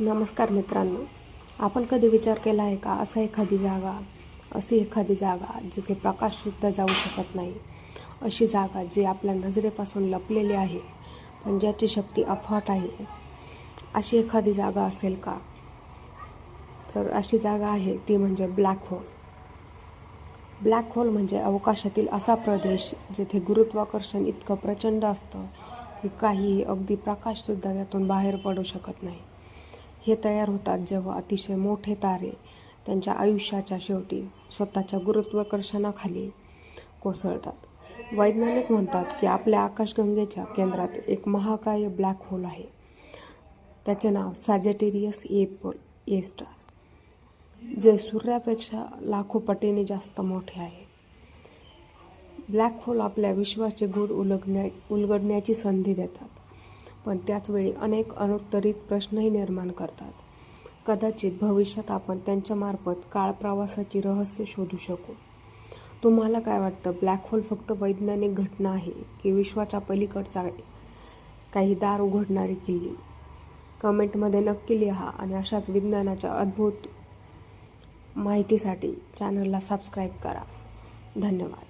नमस्कार मित्रांनो आपण कधी विचार केला आहे का असा एखादी जागा अशी एखादी जागा जिथे प्रकाशसुद्धा जाऊ शकत नाही? अशी जागा जी आपल्या नजरेपासून लपलेली आहे पण ज्याची शक्ती अफाट आहे. अशी एखादी जागा असेल का? तर अशी जागा आहे ती म्हणजे ब्लॅक होल. ब्लॅक होल म्हणजे अवकाशातील असा प्रदेश जिथे गुरुत्वाकर्षण इतकं प्रचंड असतं की काही अगदी प्रकाशसुद्धा त्यातून बाहेर पडू शकत नाही. हे तयार होतात जेव्हा अतिशय मोठे तारे त्यांच्या आयुष्याच्या शेवटी स्वतःच्या गुरुत्वाकर्षणाखाली कोसळतात. वैज्ञानिक म्हणतात की आपल्या आकाशगंगेच्या केंद्रात एक महाकाय ब्लॅक होल आहे. त्याचे नाव सॅजेटेरियस ए ए स्टार. जे सूर्यापेक्षा लाखो पटीने जास्त मोठे आहे. ब्लॅक होल आपल्या विश्वाचे गूढ उलगण्या उलगडण्याची संधी देतात. पण त्याचवेळी अनेक अनुत्तरित प्रश्नही निर्माण करतात. कदाचित भविष्यात आपण त्यांच्यामार्फत काळ प्रवासाची रहस्य शोधू शकू. तुम्हाला काय वाटतं? ब्लॅक होल फक्त वैज्ञानिक घटना आहे की विश्वाच्या पलीकडचा काही दार उघडणारी किल्ली? कमेंटमध्ये नक्की लिहा आणि अशाच विज्ञानाच्या अद्भुत माहितीसाठी चॅनलला सबस्क्राईब करा. धन्यवाद.